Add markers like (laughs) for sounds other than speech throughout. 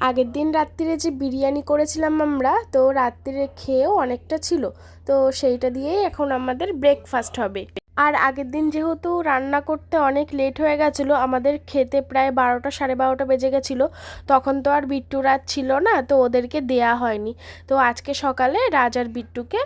আগের দিন রাত্রিরে যে বিরিয়ানি করেছিলাম আমরা, তো রাত্রিরে খেয়েও অনেকটা ছিল। তো সেইটা দিয়েই এখন আমাদের ব্রেকফাস্ট হবে। আর আগের দিন যেহেতু রান্না করতে অনেক লেট হয়ে গেছিল, আমাদের খেতে প্রায় বারোটা, সাড়ে বারোটা বেজে গেছিল, তখন তো আর বিট্টু রাত ছিল না, তো ওদেরকে দেয়া হয়নি। তো আজকে সকালে রাজ আর বিট্টুকে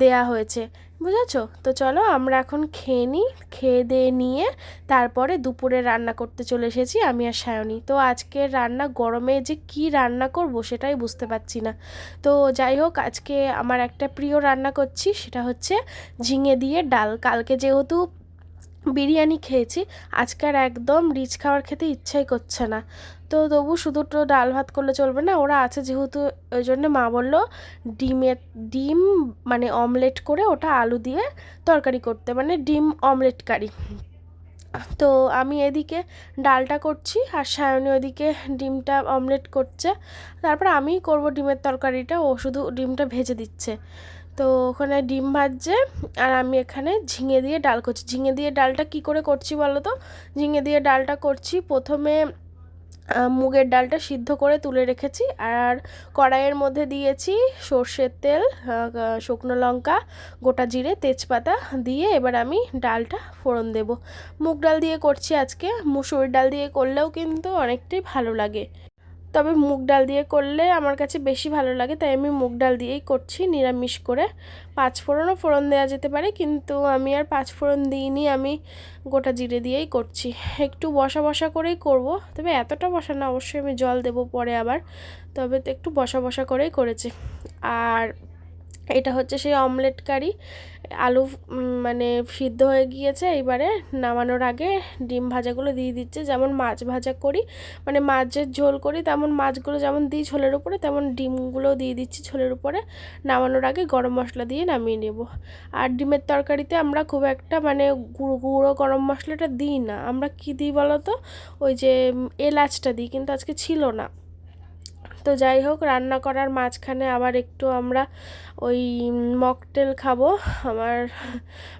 দেয়া হয়েছে। বুঝেছ? তো চলো আমরা এখন খেয়ে নিই, খেয়ে দিয়ে নিয়ে তারপরে দুপুরে রান্না করতে চলে এসেছি আমি আর সায়নি। তো আজকের রান্না গরমে যে কি রান্না করব সেটাই বুঝতে পারছি না। তো যাই হোক, আজকে আমার একটা প্রিয় রান্না করছি, সেটা হচ্ছে ঝিঙে দিয়ে ডাল। কালকে যেহেতু বিরিয়ানি খেয়েছি, আজকে আর একদম রিচ খাবার খেতে ইচ্ছাই করছে না। তো তবু শুধু তো ডাল ভাত করলে চলবে না, ওরা আছে যেহেতু, ওই জন্য মা বলল ডিমের, ডিম মানে অমলেট করে ওটা আলু দিয়ে তরকারি করতে মানে ডিম অমলেট কারি। তো আমি এদিকে ডালটা করছি আর সায়নী ওদিকে ডিমটা অমলেট করছে, তারপর আমিই করব ডিমের তরকারিটা, ও শুধু ডিমটা ভেজে দিচ্ছে। তো ওখানে ডিম ভাজছে আর আমি এখানে ঝিঙে দিয়ে ডাল করছি। ঝিঙে দিয়ে ডালটা কি করে করছি বলো তো? ঝিঙে দিয়ে ডালটা করছি, প্রথমে মুগের ডালটা সিদ্ধ করে তুলে রেখেছি আর কড়াইয়ের মধ্যে দিয়েছি সর্ষের তেল শুকনো লঙ্কা, গোটা জিরে, তেজপাতা দিয়ে এবার আমি ডালটা ফোড়ন দেব। মুগ ডাল দিয়ে করছি আজকে, মুসুর ডাল দিয়ে করলেও কিন্তু অনেকটাই ভালো লাগে। তবে মুগ ডাল দিয়ে করলে আমার কাছে বেশি ভালো লাগে, তাই আমি মুগ ডাল দিয়েই করছি, নিরামিষ করে। পাঁচ ফোড়নও ফোড়ন দেওয়া যেতে পারে, কিন্তু আমি আর পাঁচ ফোড়ন দিইনি, আমি গোটা জিরে দিয়েই করছি। একটু বসা বসা করেই করব, তবে এতটা বসা না, অবশ্যই আমি জল দেব পরে আবার, তবে তো একটু বসা বসা করেই করেছি। আর এটা হচ্ছে সেই অমলেট কারি। আলু মানে সিদ্ধ হয়ে গিয়েছে। এবারে নামানোর আগে ডিম ভাজাগুলো দিয়ে দিচ্ছে। যেমন মাছ ভাজা করি মানে মাছের ঝোল করি, তেমন মাছগুলো যেমন দিই ঝোলের উপরে, তেমন ডিমগুলো দিয়ে দিচ্ছি ঝোলের উপরে। নামানোর আগে গরম মশলা দিয়ে নামিয়ে নেব। আর ডিমের তরকারিতে আমরা খুব একটা মানে গুঁড়ো গুঁড়ো গরম মশলাটা দিই না। আমরা কী দিই বলো তো? ওই যে এলাচটা দিই, কিন্তু আজকে ছিল না। তো যাই হোক, রান্না করার মাঝখানে আবার একটু আমরা ওই মকটেল খাব। আমার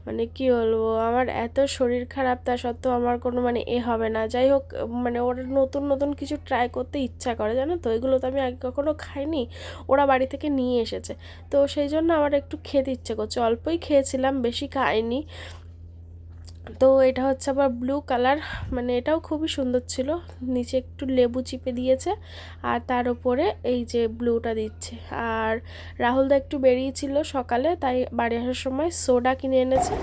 মানে কি বলব, আমার এত শরীর খারাপ, তা সত্ত্বেও আমার কোনো মানে এ হবে না। যাই হোক মানে ওরা নতুন নতুন কিছু ট্রাই করতে ইচ্ছা করে, জানো তো? এগুলো তো আমি আগে কখনো খাইনি, ওরা বাড়ি থেকে নিয়ে এসেছে। তো সেই জন্য আমার একটু খেতে ইচ্ছে করছে। অল্পই খেয়েছিলাম, বেশি খাইনি। তো এটা হচ্ছে আবার ব্লু কালার মানে এটাও খুবই সুন্দর ছিল। নিচে একটু লেবু চিপে দিয়েছে আর তার উপরে এই যে ব্লুটা দিচ্ছে। আর রাহুলদা একটু বেরিয়েছিল সকালে, তাই বাড়ি আসার সময় সোডা কিনে এনেছে।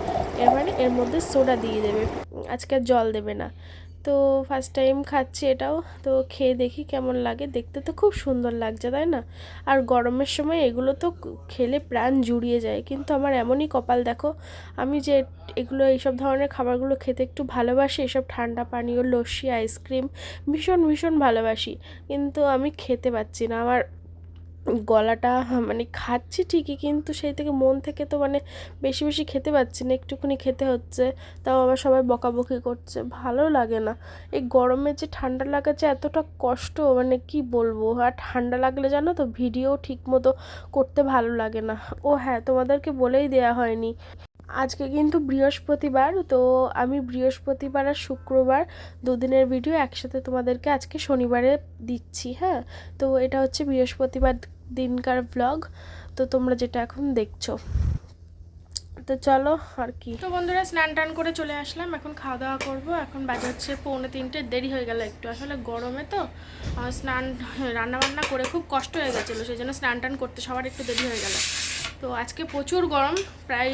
এবারে এর মধ্যে সোডা দিয়ে দেবে। আজকে জল দেবে না। তো ফার্স্ট টাইম খাচ্ছি এটাও। তো খেয়ে দেখি কেমন লাগে। দেখতে তো খুব সুন্দর লাগছে, তাই না? আর গরমের সময় এগুলো তো খেলে প্রাণ জুড়িয়ে যায়। কিন্তু আমার এমনই কপাল, দেখো, আমি যে এগুলো, এইসব ধরনের খাবারগুলো খেতে একটু ভালোবাসি, এসব ঠান্ডা পানীয়, লস্যি আইসক্রিম ভীষণ ভীষণ ভালোবাসি। কিন্তু আমি খেতে পাচ্ছি না। আমার গলাটা মানে খাচ্ছি ঠিকই কিন্তু সেই থেকে মন থেকে তো মানে বেশি বেশি খেতে পাচ্ছি না, একটুখানি খেতে হচ্ছে। তাও আবার সবাই বকাবকি করছে, ভালো লাগে না। এই গরমে যে ঠান্ডা লাগাচ্ছে এতটা কষ্ট মানে কি বলব? আর ঠান্ডা লাগলে জানো তো ভিডিও ঠিক মতো করতে ভালো লাগে না। ও হ্যাঁ তোমাদেরকে বলেই দেয়া হয়নি। আজকে কিন্তু বৃহস্পতিবার, তো আমি বৃহস্পতিবার আর শুক্রবার দুদিনের ভিডিও একসাথে তোমাদেরকে আজকে শনিবারে দিচ্ছি হ্যাঁ? তো এটা হচ্ছে বৃহস্পতিবার দিনকার ব্লগ তো তোমরা যেটা এখন দেখছ। তো চলো আর কি। তো বন্ধুরা স্নান টান করে চলে আসলাম এখন খাওয়া দাওয়া করব। এখন বাজে হচ্ছে পৌনে তিনটে দেরি হয়ে গেল একটু। আসলে গরমে তো স্নান রান্না বান্না করে খুব কষ্ট হয়ে গেছিল সেই জন্য স্নান টান করতে সবার একটু দেরি হয়ে গেল। তো আজকে প্রচুর গরম প্রায়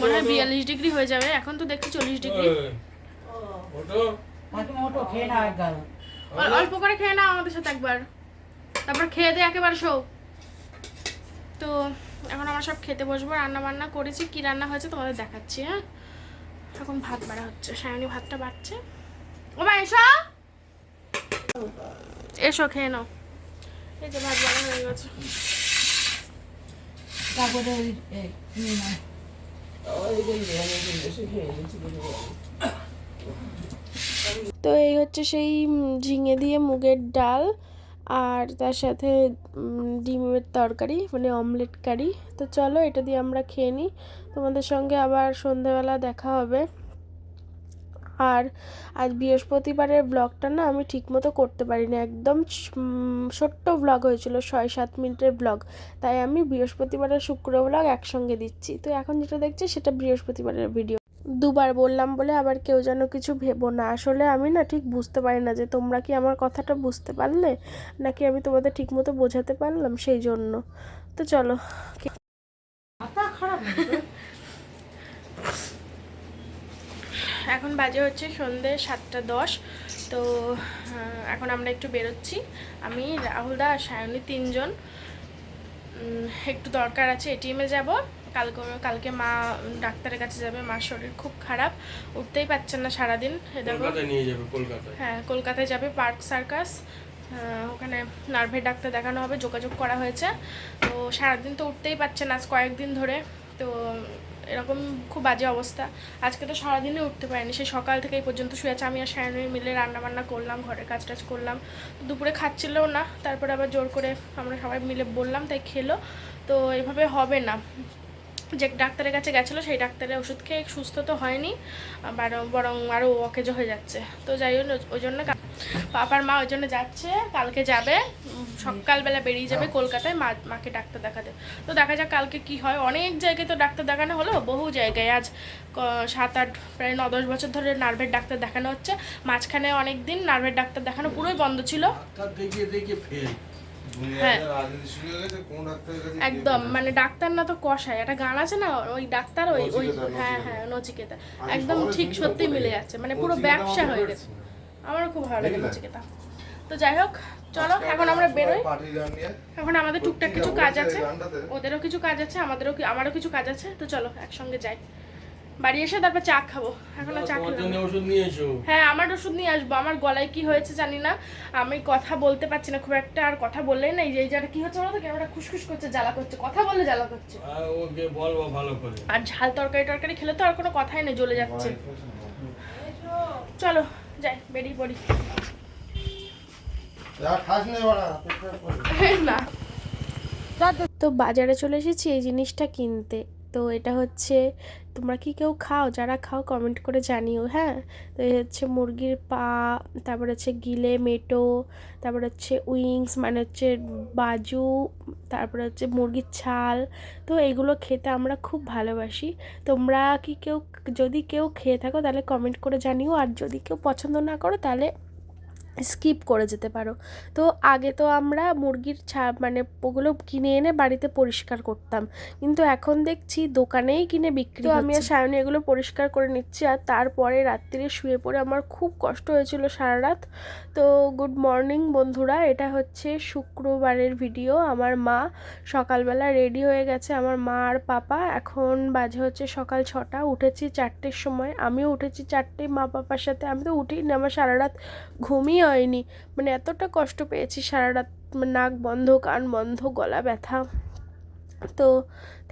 মনে হয় বিয়াল্লিশ ডিগ্রি হয়ে যাবে। এখন তো দেখছি চল্লিশ ডিগ্রি। অল্প করে খেয়ে নাও আমাদের সাথে একবার। তারপর খেয়ে দিয়ে একেবারে শো তো এখন আমরা সব খেতে বসবো রান্না বান্না করেছি কি রান্না হয়েছে তোমাদের দেখাচ্ছি হ্যাঁ? এখন ভাত বাড়া হচ্ছে সায়নি ভাতটা বাড়ছে। ও মা এসো! এসো খেয়ে নাও। এই যে ভাত বাড়া হয়ে গেছে। তারপরে ওই তো এই হচ্ছে সেই ঝিঙে দিয়ে মুগের ডাল। আর তার সাথে ডিমের তরকারি মানে অমলেট কারি। তো চলো এটা দিয়ে আমরা খেয়ে নিই। তোমাদের সঙ্গে আবার সন্ধেবেলা দেখা হবে। আর আজ বৃহস্পতিবারের ব্লগটা না আমি ঠিকমতো করতে পারি পারিনি। একদম ছোট্ট ব্লগ হয়েছিল, ছয় সাত মিনিটের ব্লগ। তাই আমি বৃহস্পতিবারের শুক্র ব্লগ একসঙ্গে দিচ্ছি। তো এখন যেটা দেখছি সেটা বৃহস্পতিবারের ভিডিও। দুবার বললাম বলে আবার কেউ যেন কিছু ভেবো না। আসলে আমি না ঠিক বুঝতে পারি না যে তোমরা কি আমার কথাটা বুঝতে পারলে, নাকি আমি তোমাদের ঠিকমতো বোঝাতে পারলাম সেই জন্য। তো চলো? এখন বাজে হচ্ছে সন্ধে সাতটা দশ। তো এখন আমরা একটু বেরোচ্ছি। আমি রাহুলদা আর সায়নী তিনজন। একটু দরকার আছে এটিএমে যাব। কালকে কালকে মা ডাক্তারের কাছে যাবে মার শরীর খুব খারাপ উঠতেই পারছেন না সারাদিন নিয়ে যাবে কলকাতায়। হ্যাঁ কলকাতায় যাবে পার্ক সার্কাস ওখানে নার্ভের ডাক্তার দেখানো হবে যোগাযোগ করা হয়েছে। তো সারাদিন তো উঠতেই পারছে না আজ কয়েকদিন ধরে। তো এরকম খুব বাজে অবস্থা। আজকে তো সারাদিনই উঠতে পারিনি সেই সকাল থেকে এই পর্যন্ত শুয়ে আছে। আমি আর সায়নী মিলে রান্না বান্না করলাম ঘরের কাজ টাজ করলাম। দুপুরে খাচ্ছিলও না তারপরে আবার জোর করে আমরা সবাই মিলে বললাম তাই খেলো। তো এভাবে হবে না। যে ডাক্তারের কাছে গেছিল সেই ডাক্তারের ওষুধ খেয়ে সুস্থ তো হয়নি বরং বরং আরও অকেজো হয়ে যাচ্ছে। তো যাই হোক ওই জন্য পাপার মা ওই জন্য যাচ্ছে কালকে যাবে সকালবেলা বেরিয়ে যাবে কলকাতায় মা মাকে ডাক্তার দেখাতে। তো দেখা যাক কালকে কি হয়। অনেক জায়গায় তো ডাক্তার দেখানো হলো বহু জায়গায়। আজ সাত আট প্রায় ন দশ বছর ধরে নার্ভের ডাক্তার দেখানো হচ্ছে। মাঝখানে অনেক দিন নার্ভের ডাক্তার দেখানো পুরোই বন্ধ ছিল। দেখিয়ে দেখিয়ে ফেল একদম মানে ডাক্তার না তো কষায় একটা গান আছে না ওই ডাক্তার ওই ওই হ্যাঁ হ্যাঁ নচিকেতা। একদম ঠিক সত্যি মিলে যাচ্ছে মানে পুরো ব্যবসা হয়ে গেছে। আমারও খুব ভালো লাগে নচিকেতা। তো যাই হোক চলো এখন আমরা বেরোই। এখন আমাদের টুকটাক কিছু কাজ আছে ওদেরও কিছু কাজ আছে আমাদেরও আমারও কিছু কাজ আছে তো চলো একসঙ্গে যাই। বাড়ি এসে তারপর চা খাব। এখন চা তোমার জন্য ওষুধ নিয়ে এসো। হ্যাঁ আমার ওষুধ নিয়ে আসব। আমার গলায় কি হয়েছে জানি না। আমি কথা বলতে পারছি না খুব একটা আর কথা বললেই না এই যে এই জায়গাটা কি হচ্ছে বলো তো ক্যামেরা খুশখুশ করছে জ্বালা করছে। কথা বললে জ্বালা করছে। আর ওকে বলব ভালো করে। আর ঝাল তরকারি টরকারি খেলে তো আর কোনো কথাই নেই জ্বলে যাচ্ছে। চলো যাই বেরিয়ে পড়ি। যা খাস নে বাড়া না। তো বাজারে চলে এসেছি এই জিনিসটা কিনতে। তো এটা হচ্ছে তোমরা কি কেউ খাও? যারা খাও কমেন্ট করে জানিও হ্যাঁ? তো এই হচ্ছে মুরগির পা, তারপর হচ্ছে গিলে, মেটো, তারপর হচ্ছে উইংস মানে হচ্ছে বাজু, তারপরে হচ্ছে মুরগির ছাল। তো এগুলো খেতে আমরা খুব ভালোবাসি। তোমরা কি কেউ, যদি কেউ খেয়ে থাকো তাহলে কমেন্ট করে জানিও। আর যদি কেউ পছন্দ না করো তাহলে স্কিপ করে যেতে পারো। তো আগে তো আমরা মুরগির ছা মানে ওগুলো কিনে এনে বাড়িতে পরিষ্কার করতাম। কিন্তু এখন দেখছি দোকানেই কিনে বিক্রি তো আমি আর সায়নী এগুলো পরিষ্কার করে নিচ্ছি আর তারপরে রাত্রিরে শুয়ে পড়ে আমার খুব কষ্ট হয়েছিল সারা রাত তো গুড মর্নিং বন্ধুরা এটা হচ্ছে শুক্রবারের ভিডিও আমার মা সকালবেলা রেডি হয়ে গেছে আমার মা আর পাপা। এখন বাজে হচ্ছে সকাল ছটা উঠেছি চারটের সময়। আমিও উঠেছি চারটে মা পাপার সাথে। আমি তো উঠেই না আমার সারা রাত ঘুমই হয়নি মানে এতটা কষ্ট পেয়েছি সারা রাত মানে নাক বন্ধ, কান বন্ধ, গলা ব্যথা। তো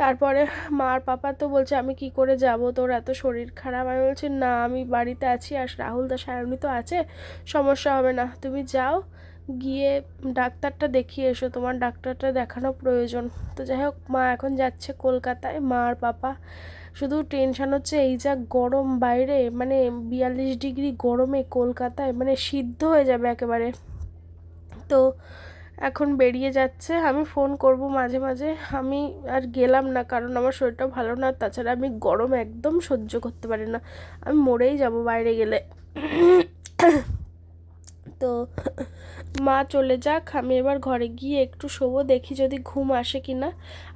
তারপরে মা আর পাপা তো বলছে, আমি কি করে যাব? তোর এত শরীর খারাপ। আমি বলছি, না, আমি বাড়িতে আছি আর রাহুল দা সায়নী তো আছে, সমস্যা হবে না। তুমি যাও, গিয়ে ডাক্তারটা দেখিয়ে এসো। তোমার ডাক্তারটা দেখানো প্রয়োজন। তো যাই হোক, মা এখন যাচ্ছে কলকাতায়, মা আর পাপা শুধু টেনশান হচ্ছে এই যা গরম বাইরে মানে বিয়াল্লিশ ডিগ্রি গরমে কলকাতায় মানে সিদ্ধ হয়ে যাবে একেবারে। তো এখন বেরিয়ে যাচ্ছে, আমি ফোন করব মাঝে মাঝে। আমি আর গেলাম না, কারণ আমার শরীরটা ভালো না, তাছাড়া আমি গরম একদম সহ্য করতে পারি না। আমি মরেই যাব বাইরে গেলে। তো মা চলে যাক, আমি এবার ঘরে গিয়ে একটু শোবো, দেখি যদি ঘুম আসে কি না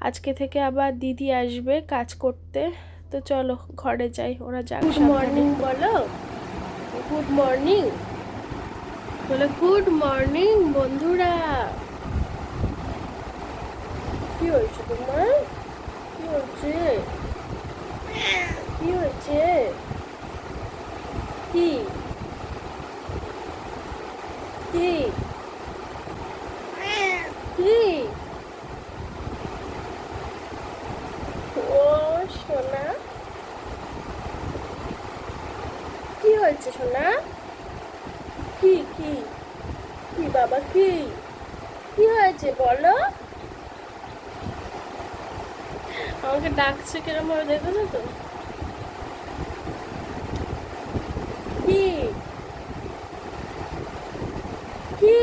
আজকে থেকে আবার দিদি আসবে কাজ করতে। তো চলো ঘরে যাই ওরা যাক গুড মর্নিং বলো। গুড মর্নিং বলে গুড মর্নিং বন্ধুরা। কি হয়েছে তোমার? কি হয়েছে? কি হয়েছে? কি? কি? কি ও সোনা কি হয়েছে সোনা। কি কি? কি, বাবা, কি? কি হয়েছে, বলো? আমাকে ডাকছে কিরম ভাবে দেখেছ তো। কি? কি?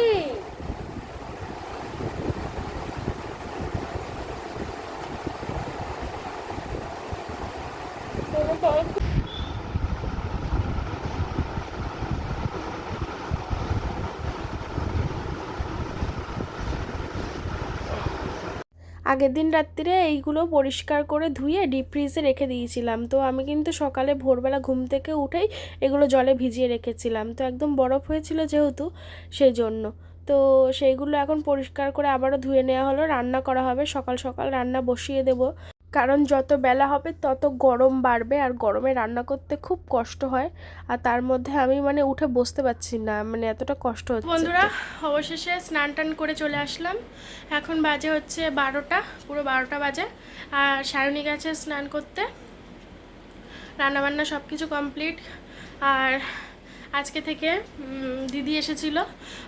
আগের দিন রাত্রিরে এইগুলো পরিষ্কার করে ধুয়ে ডিপ ফ্রিজে রেখে দিয়েছিলাম। তো আমি কিন্তু সকালে ভোরবেলা ঘুম থেকে উঠেই এগুলো জলে ভিজিয়ে রেখেছিলাম। তো একদম বরফ হয়েছিল যেহেতু সেই জন্য তো সেইগুলো এখন পরিষ্কার করে আবারও ধুয়ে নেওয়া হলো। রান্না করা হবে। সকাল সকাল রান্না বসিয়ে দেব। কারণ যত বেলা হবে, তত গরম বাড়বে আর গরমে রান্না করতে খুব কষ্ট হয়। আর তার মধ্যে আমি মানে উঠে বসতে পারছি না মানে এতটা কষ্ট হচ্ছে। বন্ধুরা, অবশেষে স্নান টান করে চলে আসলাম। এখন বাজে হচ্ছে বারোটা, পুরো বারোটা বাজে। আর সায়নী গেছে স্নান করতে। রান্নাবান্না সব কিছু কমপ্লিট। আর আজকে থেকে দিদি এসেছিল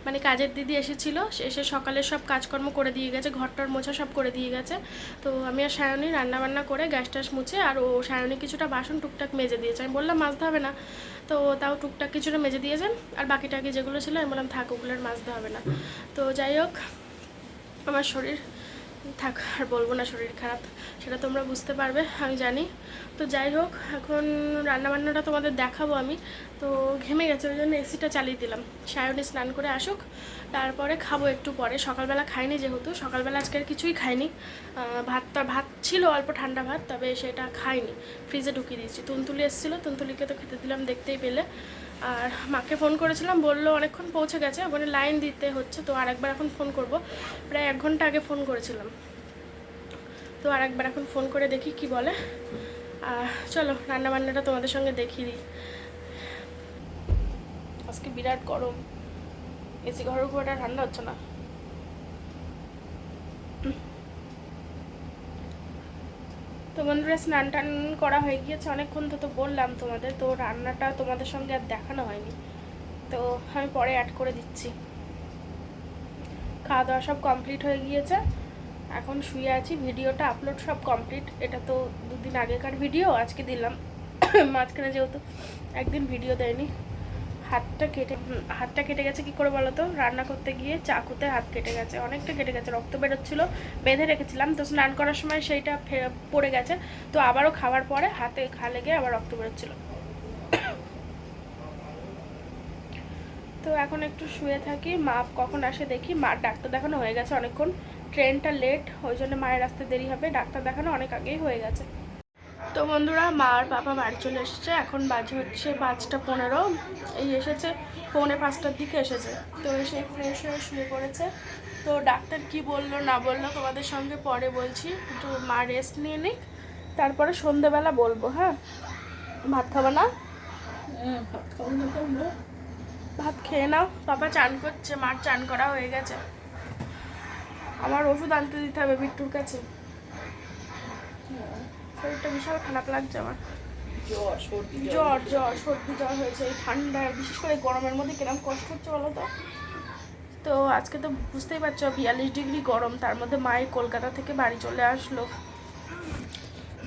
মানে কাজের দিদি এসেছিল, এসে সকালে সব কাজকর্ম করে দিয়ে গেছে, ঘরটার মোছা সব করে দিয়ে গেছে। তো আমি আর সায়নী রান্নাবান্না করে গ্যাস ট্যাস মুছে আর ও সায়নী কিছুটা বাসন টুকটাক মেজে দিয়েছে। আমি বললাম মাজতে হবে না। তো তাও টুকটাক কিছুটা মেজে দিয়েছে আর বাকি টাকি যেগুলো ছিল, আমি বললাম, থাক ওগুলো আর মাজতে হবে না। তো যাই হোক, আমার শরীর, থাক, আর বলব না শরীর খারাপ, সেটা তোমরা বুঝতে পারবে, আমি জানি। তো যাই হোক, এখন রান্নাবান্নাটা তোমাদের দেখাবো আমি। তো ঘেমে গেছে, ওই জন্য এসিটা চালিয়ে দিলাম। সায়নে স্নান করে আসুক, তারপরে খাব একটু পরে। সকালবেলা খাইনি যেহেতু, সকালবেলা আজকে আর কিছুই খাইনি। ভাতটা, ভাত ছিল, অল্প ঠান্ডা ভাত, তবে সেটা খাইনি। ফ্রিজে ঢুকিয়ে দিয়েছি। তুনতুলি এসেছিল, তুনতুলিকে তো খেতে দিলাম, দেখতেই পেলে। আর মাকে ফোন করেছিলাম, বলল অনেকক্ষণ পৌঁছে গেছে ওখানে লাইন দিতে হচ্ছে, তো আরেকবার এখন ফোন করব। প্রায় এক ঘণ্টা আগে ফোন করেছিলাম। তো আরেকবার এখন ফোন করে দেখি কি বলে। চলো, রান্নাবান্নাটা তোমাদের সঙ্গে দেখিয়ে দিই। আজকে বিরাট গরম। এসি ঘরের খুব একটা ঠান্ডা হচ্ছে না। তো বন্ধুরা, স্নান টান করা হয়ে গিয়েছে অনেকক্ষণ তো তো বললাম তোমাদের, তো রান্নাটা তোমাদের সঙ্গে আর দেখানো হয়নি। তো আমি পরে অ্যাড করে দিচ্ছি। খাওয়া দাওয়া সব কমপ্লিট হয়ে গিয়েছে। এখন শুয়ে আছি, ভিডিওটা আপলোড সব কমপ্লিট এটা তো দুদিন আগেকার ভিডিও আজকে দিলাম। (coughs) মাঝখানে যেহেতু একদিন ভিডিও দেয়নি। হাতটা কেটে হাতটা কেটে গেছে কি করে বলো তো রান্না করতে গিয়ে চাকুতে হাত কেটে গেছে। অনেকটা কেটে গেছে, রক্ত বেরোচ্ছিল, বেঁধে রেখেছিলাম। তো স্নান করার সময় সেইটা পড়ে গেছে। তো আবারও খাওয়ার পরে হাতে খা লেগে আবার রক্ত বেরোচ্ছিল। (coughs) তো এখন একটু শুয়ে থাকি। মা কখন আসে দেখি। মার ডাক্তার দেখানো হয়ে গেছে অনেকক্ষণ। ট্রেনটা লেট ওই জন্য মায়ের আসতে দেরি হবে। ডাক্তার দেখানো অনেক আগেই হয়ে গেছে। তো বন্ধুরা মা আর বাবা বাড়ি চলে এসেছে। এখন বাজে হচ্ছে পাঁচটা পনেরো। এই এসেছে পৌনে পাঁচটার দিকে এসেছে। তো এসে ফ্রেশ হয়ে শুয়ে পড়েছে। তো ডাক্তার কি বলল না বলল তোমাদের সঙ্গে পরে বলছি। একটু মা রেস্ট নিয়ে নিক তারপরে সন্ধেবেলা বলব হ্যাঁ? ভাত খাব না? হ্যাঁ ভাত খাব না ভাত খেয়ে নাও। বাবা চান করছে মার চান করা হয়ে গেছে। আমার ওষুধ আনতে দিতে হবে বিট্টুর কাছে। শরীরটা বিশাল খারাপ লাগছে আমার। জ্বর সর্দি জ্বর। জ্বর সর্দি জ্বর হয়েছে। এই ঠান্ডা বিশেষ করে গরমের মধ্যে কিরম কষ্ট হচ্ছে বলো তো? তো আজকে তো বুঝতেই পারছ বিয়াল্লিশ ডিগ্রি গরম। তার মধ্যে মায়ের কলকাতা থেকে বাড়ি চলে আসলো।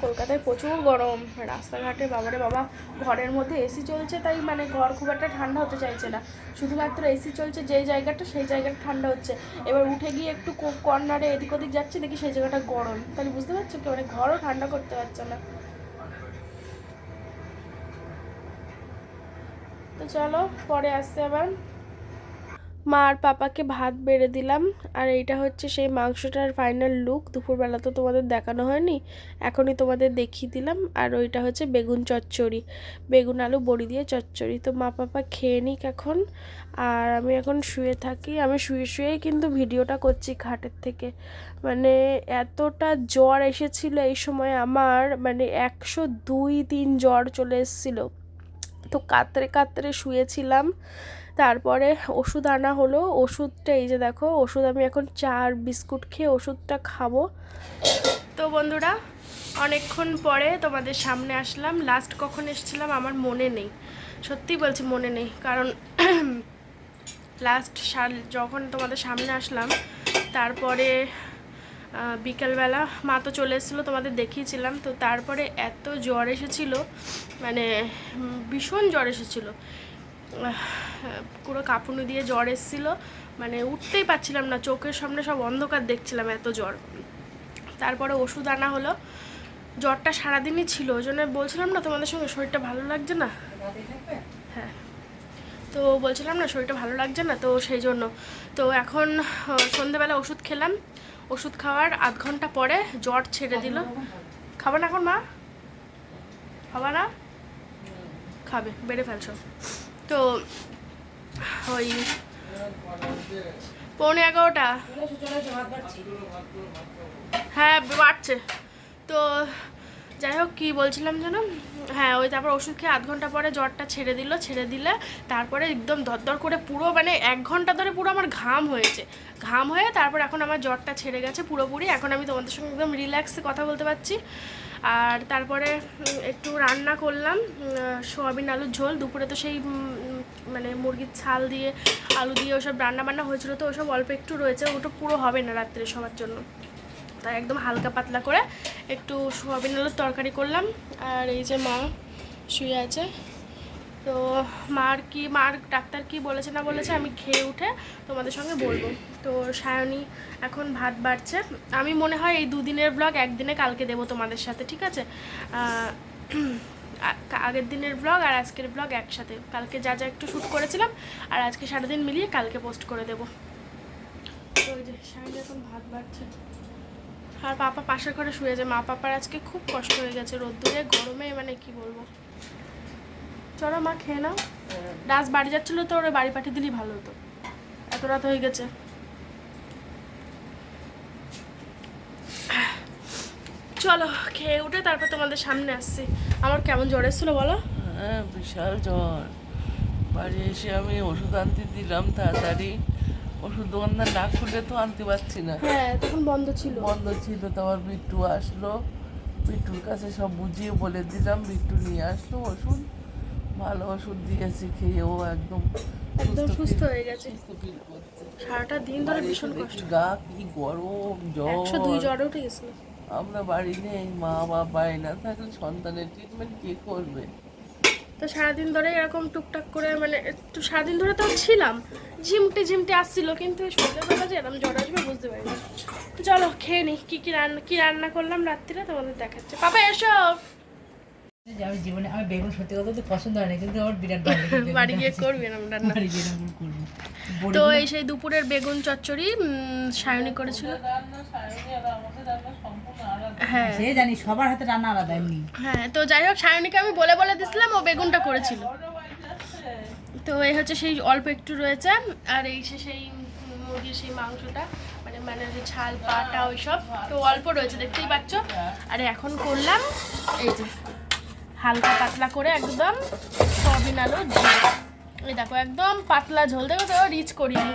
কলকাতায় প্রচুর গরম। রাস্তাঘাটে বাবারে বাবা, ঘরের মধ্যে এসি চলছে, তাই মানে ঘর খুব একটা ঠান্ডা হতে চাইছে না। শুধুমাত্র এসি চলছে যেই জায়গাটা, সেই জায়গাটা ঠান্ডা হচ্ছে। এবার উঠে গিয়ে একটু কর্নারে এদিক ওদিক যাচ্ছে, দেখি সেই জায়গাটা গরম। তাহলে বুঝতে পারছ কি? মানে ঘরও ঠান্ডা করতে পারছে না। তো চলো, পরে আসতে আবার। মা আর পাপাকে ভাত বেড়ে দিলাম। আর এইটা হচ্ছে সেই মাংসটার ফাইনাল লুক দুপুরবেলা তো তোমাদের দেখানো হয়নি, এখনই তোমাদের দেখিয়ে দিলাম। আর ওইটা হচ্ছে বেগুন চচ্চড়ি। বেগুন, আলু, বড়ি দিয়ে চচ্চড়ি। তো মা পাপা খেয়ে নিক এখন। আর আমি এখন শুয়ে থাকি। আমি শুয়ে শুয়েই কিন্তু ভিডিওটা করছি খাটের থেকে। মানে এতটা জ্বর এসেছিল এই সময় আমার মানে একশো দুই তিন জ্বর চলে এসেছিল। তো কাতরে কাতরে শুয়েছিলাম। তারপরে ওষুধ আনা হলো। ওষুধটা এই যে দেখো, ওষুধ আমি এখন চার বিস্কুট খেয়ে ওষুধটা খাব। তো বন্ধুরা, অনেকক্ষণ পরে তোমাদের সামনে আসলাম। লাস্ট কখন এসেছিলাম আমার মনে নেই। সত্যি বলছি মনে নেই। কারণ (clears throat) লাস্ট সাল যখন তোমাদের সামনে আসলাম, তারপরে বিকেলবেলা মা তো চলে এসেছিল, তোমাদের দেখিয়েছিলাম। তো তারপরে এত জ্বর এসেছিল মানে ভীষণ জ্বর এসেছিল। (sighs) পুরো কাঁপুনি দিয়ে জ্বর এসেছিল। মানে উঠতেই পারছিলাম না, চোখের সামনে সব অন্ধকার দেখছিলাম এত জ্বর। তারপরে ওষুধ আনা হলো। জ্বরটা সারাদিনই ছিল, ওই জন্য বলছিলাম না তোমাদের সঙ্গে, শরীরটা ভালো লাগছে না? হ্যাঁ। তো বলছিলাম না, শরীরটা ভালো লাগছে না, তো সেই জন্য। তো এখন সন্ধেবেলা ওষুধ খেলাম। ওষুধ খাওয়ার আধ ঘণ্টা পরে জ্বর ছেড়ে দিল। খাবে না এখন মা? খাবা না? খাবে, বেড়ে ফেলছো। তো ওই পৌনে এগারোটা। হ্যাঁ বাড়ছে। তো যাই হোক, কী বলছিলাম যেন? হ্যাঁ ওই তারপর ওষুধ খেয়ে আধ ঘণ্টা পরে জ্বরটা ছেড়ে দিল, ছেড়ে দিলে তারপরে একদম দরদর করে পুরো মানে এক ঘণ্টা ধরে পুরো আমার ঘাম হয়েছে। ঘাম হয়ে তারপর এখন আমার জ্বরটা ছেড়ে গেছে পুরোপুরি। এখন আমি তোমাদের সঙ্গে একদম রিল্যাক্সে কথা বলতে পারছি। আর তারপরে একটু রান্না করলাম সোয়াবিন আলুর ঝোল। দুপুরে তো সেই মানে মুরগির ছাল দিয়ে, আলু দিয়ে ওসব রান্না বান্না হয়েছিল তো ওসব অল্প একটু রয়েছে। ওটা পুরো হবে না রাত্রে সবার জন্য। তাই একদম হালকা পাতলা করে একটু সোয়াবিন আলুর তরকারি করলাম। আর এই যে মা শুয়ে আছে। তো মার কি, মার ডাক্তার কি বলেছে না বলেছে আমি খেয়ে উঠে তোমাদের সঙ্গে বলব। তো সায়নী এখন ভাত বাড়ছে। আমি মনে হয় এই দুদিনের ব্লগ একদিনে কালকে দেবো তোমাদের সাথে, ঠিক আছে? আগের দিনের ব্লগ আর আজকের ব্লগ একসাথে। কালকে যা যা একটু শ্যুট করেছিলাম আর আজকে সারাদিন মিলিয়ে কালকে পোস্ট করে দেবো। তো ওই যে সায়নী এখন ভাত বাড়ছে। আর পাপা পাশের ঘরে শুয়ে যায় মা পাপার আজকে খুব কষ্ট হয়ে গেছে রোদ্দুরে, গরমে মানে কি বলব? চলো মা খেয়ে নাও। রাজ বাড়ি যাচ্ছিল তো, ওরা বাড়ি পাঠিয়ে দিলেই ভালো হতো। এত রাত হয়ে গেছে। চলো, খেয়ে উঠে তারপর তোমাদের সামনে আসছি। আমার কেমন জ্বর এসেছিল বলো? হ্যাঁ বিশাল জ্বর। বাড়ি এসে আমি ওষুধ আনতে দিলাম তাড়াতাড়ি। ওষুধ দোকানদার না খুলে তো আনতে পারছি না। হ্যাঁ তখন বন্ধ ছিল। বন্ধ ছিল তারপর বিট্টু আসলো। বিট্টুর কাছে সব বুঝিয়ে বলে দিলাম বিট্টু নিয়ে আসলো ওষুধ। ভালো ওষুধ দিয়েছি খেয়ে ও একদম একদম সুস্থ হয়ে গেছে। সারাটা দিন ধরে ভীষণ কষ্ট। গা কি গরম একশো দুই জ্বর উঠে গেছিল। আমরা বাড়ি নেই মা বাবা বাড়ি না থাকলে সন্তানের ট্রিটমেন্ট কে করবে? তো সারাদিন ধরে এরকম টুকটাক করে মানে একটু সারাদিন ধরে তো ছিলাম ঝিমটে ঝিমটে আসছিল কিন্তু সন্ধ্যেবেলা যে এরকম জ্বর আসবে বুঝতে পারিনি। তো চলো খেয়ে নি কী কী রান্না কী রান্না করলাম রাত্রিরে তোমাদের দেখাচ্ছে। পাপা এসো! আমি জীবনে আমি বেগুন সত্যি কথা তো পছন্দ হয় না কিন্তু আমার বিরাট ভালো (laughs) বাড়ি গিয়ে। করবে না বাড়ি গিয়ে করব। তো এই সেই দুপুরের বেগুন চচ্চড়ি উম, সায়নী করেছিল। হ্যাঁ। সে জানি সবার হাতে রান্না আলাদা এমনি। হ্যাঁ তো যাই হোক সায়নীকে আমি বলে বলে দিছিলাম ও বেগুনটা করেছিল। তো এই হচ্ছে সেই অল্প একটু রয়েছে আর এই সে সেই মুরগির সেই মাংসটা মানে মানে যে ছাল পাটা ওইসব তো অল্প রয়েছে দেখতেই পাচ্ছ। আর এখন করলাম এই যে হালকা পাতলা করে একদম সয়াবিন আলু এই দেখো একদম পাতলা ঝোল দেখো তো রিচ করিনি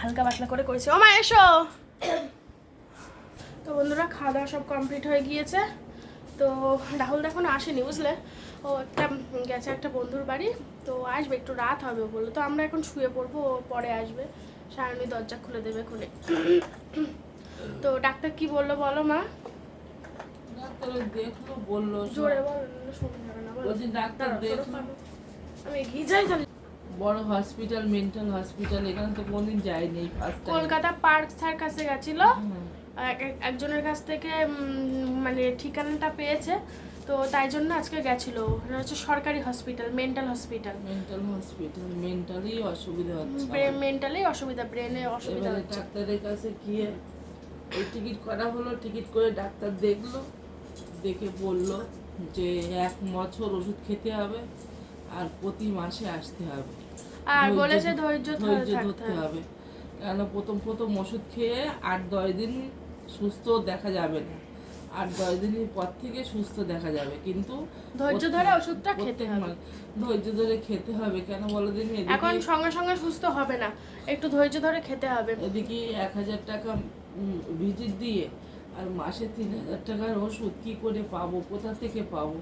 হালকা পাতলা করে করেছি। ও মা এসো। তো বন্ধুরা খাওয়া দাওয়া সব কমপ্লিট হয়ে গিয়েছে। তো রাহুল এখন আসেনি বুঝলে? ও একটা গেছে একটা বন্ধুর বাড়ি তো আসবে একটু রাত হবে বলল। তো আমরা এখন শুয়ে পড়ব ও পরে আসবে। সায়নী দরজা খুলে দেবে খুলে তো ডাক্তার কি বলল বলো মা? দেখল বলল জোরে বল নাহলে না বলো। ডাক্তার দেখল। আমি এগিয়ে যাই তাহলে। বড় হসপিটাল মেন্টাল হসপিটাল এখানে তো কোনদিন যায়নি ফার্স্ট কলকাতা পার্ক স্যার কাছে গেছিল একজনের কাছ থেকে মানে ঠিকানাটা পেয়েছে তো তাই জন্য আজকে গেছিল। এটা হচ্ছে সরকারি hospital mental hospital. Mental hospital mentally অসুবিধা হচ্ছে। মেন্টালি অসুবিধা ব্রেনে অসুবিধা হচ্ছে। ডাক্তারের কাছে গিয়ে ওই টিকিট করা হলো টিকিট করে ডাক্তার দেখল দেখে বলল যে এক বছর ওষুধ খেতে হবে আর প্রতি মাসে আসতে হবে। আর বলেছে ধৈর্য ধরে ধৈর্য ধরতে হবে। হবে। কেন প্রথম প্রথম ওষুধ খেয়ে আট দশ দিন সুস্থ দেখা যাবে না। আর দশ দিনের পর থেকে সুস্থ দেখা যাবে কিন্তু ধৈর্য ধরে ওষুধটা খেতে হবে। ধৈর্য ধরে খেতে হবে কেন বলো দিন এখন সঙ্গে সঙ্গে সুস্থ হবে না একটু ধৈর্য ধরে খেতে হবে। এদিকে এক হাজার টাকা ভিজিট দিয়ে আর মাসে তিন হাজার টাকার ওষুধ কী করে পাবো কোথা থেকে পাবো?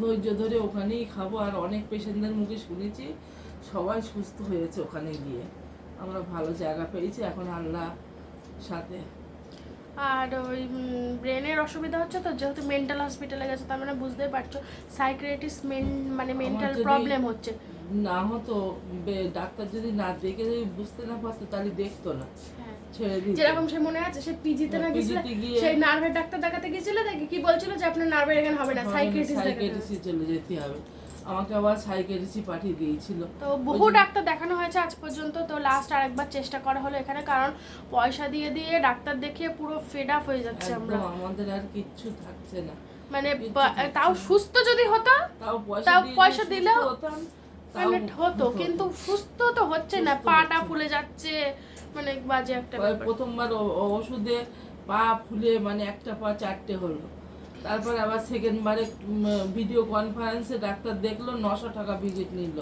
ধৈর্য ধরে ওখানেই খাব। আর অনেক পেশেন্টদের মুখে শুনেছি সবাই সুস্থ হয়েছে ওখানে গিয়ে। আমরা ভালো জায়গা পেয়েছি এখন আল্লাহ সাথে। আর ওই ব্রেনের অসুবিধা হচ্ছে তো যেহেতু মেন্টাল হসপিটালে গেছে তার মানে বুঝতেই পারছ সাইক্রেটিস্ট মানে মেন্টাল প্রবলেম হচ্ছে। না হতো ডাক্তার যদি না দেখে যদি বুঝতে না পারতো তাহলে দেখতো না। হ্যাঁ। যেরকম সে মনে আছে সে পিজিতে না গেছিল পিজিতে সেই নার্ভের ডাক্তার দেখাতে গিয়েছিল দেখি কি বলছিল যে আপনার নার্ভের এখানে হবে না সাইক্রেটিস্ট দেখাতে চলে যেতে হবে। আমাকে আবার সাইকেটিসি পাঠিয়ে দিয়েছিল। তো বহু ডাক্তার দেখানো হয়েছে আজ পর্যন্ত তো লাস্ট আরেকবার চেষ্টা করা হলো এখানে কারণ পয়সা দিয়ে দিয়ে ডাক্তার দেখিয়ে পুরো ফেড আপ হয়ে যাচ্ছে আমরা। আমাদের আর কিচ্ছু থাকছে না। মানে তাও সুস্থ যদি হতো তাও পয়সা দিলেও তাও মানে হতো। কিন্তু সুস্থ তো হচ্ছে না পাটা ফুলে যাচ্ছে মানে বাজে একটা প্রথমবার ওষুধে পা ফুলে মানে একটা পা চারটে হলো। তারপরে আবার সেকেন্ড বারে ভিডিও কনফারেন্সে ডাক্তার দেখল নশো টাকা ভিজিট নিল।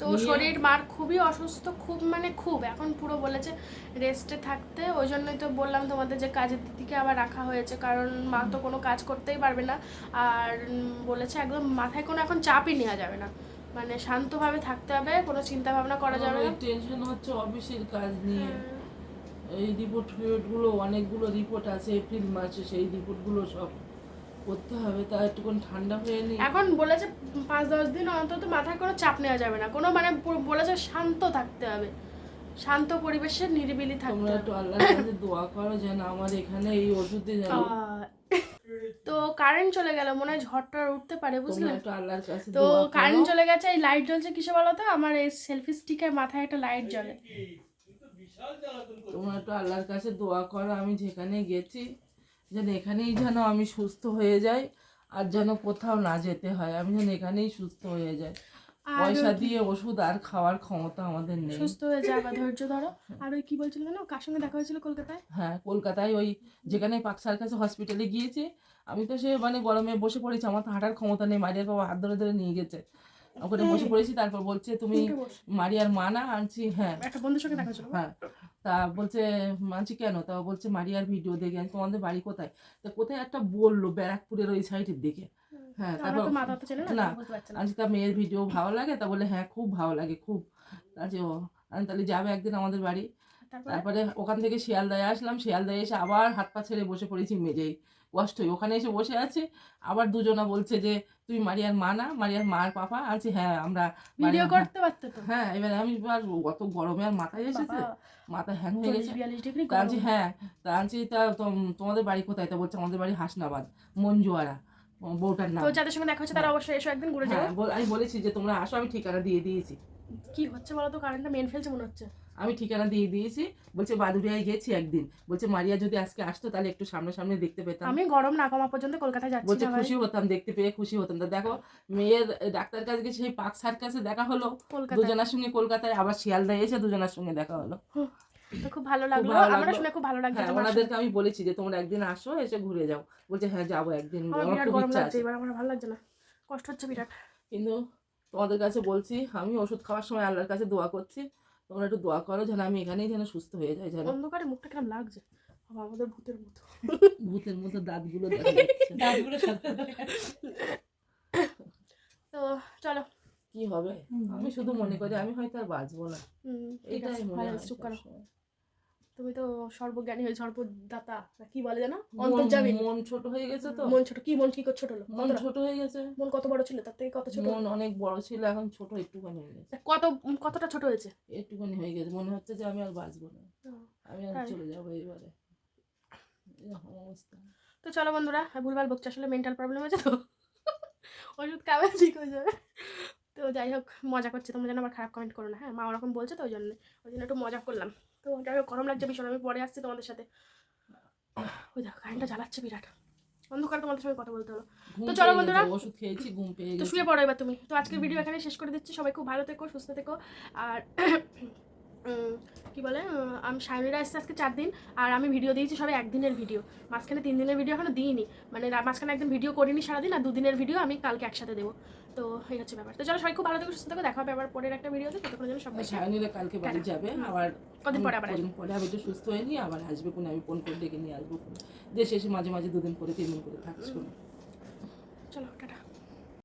তো শরীর মার খুবই অসুস্থ খুব মানে খুব এখন পুরো বলেছে রেস্টে থাকতে ওই জন্যই তো বললাম তোমাদের যে কাজের দিদিকে আবার রাখা হয়েছে কারণ মা তো কোনো কাজ করতেই পারবে না আর বলেছে একদম মাথায় কোনো এখন চাপই নেওয়া যাবে না। মানে শান্তভাবে থাকতে হবে কোনো চিন্তা ভাবনা করা যাবে না। টেনশন হচ্ছে অফিসের কাজ নিয়ে। এই রিপোর্ট ফিপোর্টগুলো অনেকগুলো রিপোর্ট আছে এপ্রিল মাসে সেই রিপোর্টগুলো সব। করতে হবে তা একটুখানি ঠান্ডা হয়ে নি এখন বলেছে পাঁচ দশ দিন অন্তত মাথায় কোনো চাপ নেওয়া যাবে না। কোনো মানে বলেছে শান্ত থাকতে হবে। শান্ত পরিবেশে নিরিবিলি থাকতে তোমরা একটু আল্লাহর কাছে দোয়া করো যেন আমার এখানে এই ওষুধে যেন তো কারেন্ট চলে গেল মনে হয় ঝড়টা উঠতে পারে বুঝলে? তো কারেন্ট চলে গেছে এই লাইট জ্বলছে কিসে বলো তো আমার এই সেলফি স্টিকের মাথায় একটা লাইট জ্বলে। তোমরা একটু আল্লাহর কাছে দোয়া করো আমি যেখানে গেছি। যেন এখানেই যেন আমি সুস্থ হয়ে যাই আর যেন কোথাও না যেতে হয়। আমি যেন এখানেই সুস্থ হয়ে যাই। পয়সা দিয়ে ওষুধ আর খাওয়ার ক্ষমতা আমাদের নেই। সুস্থ হয়ে যাবে ধৈর্য ধরো। আর ওই কি বলছিল জানো? কার সঙ্গে দেখা হয়েছিল কলকাতায়? হ্যাঁ কলকাতায় ওই যেখানে পাকসার কাছে হসপিটালে গিয়েছি। আমি তো সে মানে গরমে বসে পড়েছি। আমার তো হাঁটার ক্ষমতা নেই। মারিয়ার বাবা হাত ধরে ধরে নিয়ে গেছে। ওখানে বসে পড়েছি তারপর বলছে তুমি মারিয়ার মা না? আনছি হ্যাঁ। একটা বন্ধুর সঙ্গে দেখা হ্যাঁ। তা বলছে মানছি কেন? তা বলছে মারিয়ার ভিডিও দেখে আমি তোমাদের বাড়ি কোথায়? তা কোথায় একটা বলল ব্যারাকপুরের ওই সাইডের দিকে। হ্যাঁ তারপর না আজকে মেয়ের ভিডিও ভালো লাগে? তা বলে হ্যাঁ খুব ভালো লাগে খুব। আজ ও আমি তাহলে যাবে একদিন আমাদের বাড়ি। তারপরে? তারপরে ওখান থেকে শিয়ালদায় আসলাম। শিয়ালদায় এসে আবার হাত পা ছেড়ে বসে পড়েছি মেজেই কষ্টই ওখানে এসে বসে আছি। আবার দুজনা বলছে যে তুই মারিয়ার মা না? মারিয়ার মার পাপা? আছি হ্যাঁ আমরা ভিডিও করতে পারতো তো। হ্যাঁ এবার আমি আর অত গরমে আর মাথায় এসেছে। মাথা হ্যাং হয়ে গেছে। আনছি হ্যাঁ। তা আনছি তা তোমাদের বাড়ি কোথায়? তা বলছে আমাদের বাড়ি হাসনাবাদ মঞ্জুয়ারা বউটার নাম। তো যাদের সঙ্গে দেখা হচ্ছে তারা অবশ্যই এসো একদিন ঘুরে যাবে হ্যাঁ আমি বলেছি যে তোমরা আসো আমি ঠিকানা দিয়ে দিয়েছি। কি হচ্ছে বলো তো? কারেন্টটা মেন ফেলছে মনে হচ্ছে। আমি ঠিকানা দিয়ে দিয়েছি। বলছে বাদুরিয়ায় গেছি একদিন। বলছে মারিয়া যদি আজকে আসতো তাহলে একটু সামনে সামনে দেখতে পেতাম। আমি গরম না কমা পর্যন্ত কলকাতায় যাচ্ছি বলছে খুশি হতাম দেখতে পেয়ে খুশি হতাম। তা দেখো মেয়ের ডাক্তার কাছে গিয়ে সেই পাক স্যার কাছে দেখা হলো। দুজনার সঙ্গে কলকাতায় আবার শিয়ালদায় এসে দুজনার সঙ্গে দেখা হলো। তো খুব ভালো লাগল। আমরা শুনে খুব ভালো লাগছে হ্যাঁ ওনাদেরকে আমি বলেছি যে তোমরা একদিন আসো এসে ঘুরে যাও। বলছে হ্যাঁ যাব একদিন আমার খুব ইচ্ছা আছে। এবার আমার ভালো লাগছে না। কষ্ট হচ্ছে বিরাট। কিন্তু তোমাদের কাছে বলছি আমি ওষুধ খাওয়ার সময় আল্লাহর কাছে দোয়া করছি। তোমরা একটু দোয়া করো যেন আমি এখানেই যেন সুস্থ হয়ে যাই যেন অন্ধকারে মুখটা কেমন লাগছে? আমাদের ভূতের মতো। ভূতের মতো দাঁতগুলো দেখা (laughs) দাঁতগুলো তো চলো। কি হবে? আমি শুধু মনে করি আমি হয়তো আর বাঁচবো না। হুম, এটাই মনে হয় আছে, চুপ করো সবসময়। তুমি তো সর্বজ্ঞানী হয়ে সর্বদাতা কি বলে জানো অন্তর্জামী। মন ছোট হয়ে গেছে তো। মন ছোট কি মন কি ছোট হলো? মন? ছোট হয়ে গেছে। মন কত বড় ছিল? তার থেকে কত ছোট? মন অনেক বড় ছিল এখন ছোট একটুখানি হয়ে গেছে। কত কতটা ছোট হয়েছে? একটুখানি হয়ে গেছে। মনে হচ্ছে যে আমি আর বাঁচবো না। আমি আর চলে যাব এইবারে। এরকম অবস্থা। তো চলো বন্ধুরা ভুলভাল বকছে আসলে মেন্টাল প্রবলেম আছে তো? ওষুধ খাবে ঠিক হয়ে যাবে। তো যাই হোক মজা করছে। তোমরা যেন আবার খারাপ কমেন্ট করো না হ্যাঁ? মা ওরকম বলছে তো ওই জন্য। ওই জন্য একটু মজা করলাম। তো যাই হোক গরম লাগছে ভীষণ আমি পরে আসছি তোমাদের সাথে। ওই দেখো কারেন্টটা জ্বালাচ্ছে বিরাট। অন্ধকারে তোমাদের সঙ্গে কথা বলতে হলো। তো চলো বন্ধুরা। ওষুধ খেয়েছি ঘুম পেয়ে তো শুয়ে পড়ো এবার তুমি। তো আজকের ভিডিও এখানে শেষ করে দিচ্ছি। সবাই খুব ভালো থেকো সুস্থ থেকো। আর (clears throat) কি বলে আমি সায়নীরা এসছে আজকে চার দিন আর আমি ভিডিও দিয়েছি সবাই একদিনের ভিডিও মাঝখানে তিন দিনের ভিডিও এখনও দিইনি। মানে মাঝখানে একদিন ভিডিও করিনি সারাদিন আর দুদিনের ভিডিও আমি কালকে একসাথে দেবো। তো এই হচ্ছে ব্যাপার। তো চলো সবাই খুব ভালো থেকো সুস্থ থেকো দেখা হবে আবার পরের একটা ভিডিওতে ততক্ষণ যেন সবাই সায়নীরা কালকে বাড়ি যাবে আবার কদিন পরে আবার কদিন পরে আমি তো সুস্থ হয়ে নিয়ে আবার আসবে কোন আমি ফোন করে ডেকে নিয়ে আসব দেশে এসে মাঝে মাঝে দুদিন করে তিন দিন করে থাকছো চলো টাটা।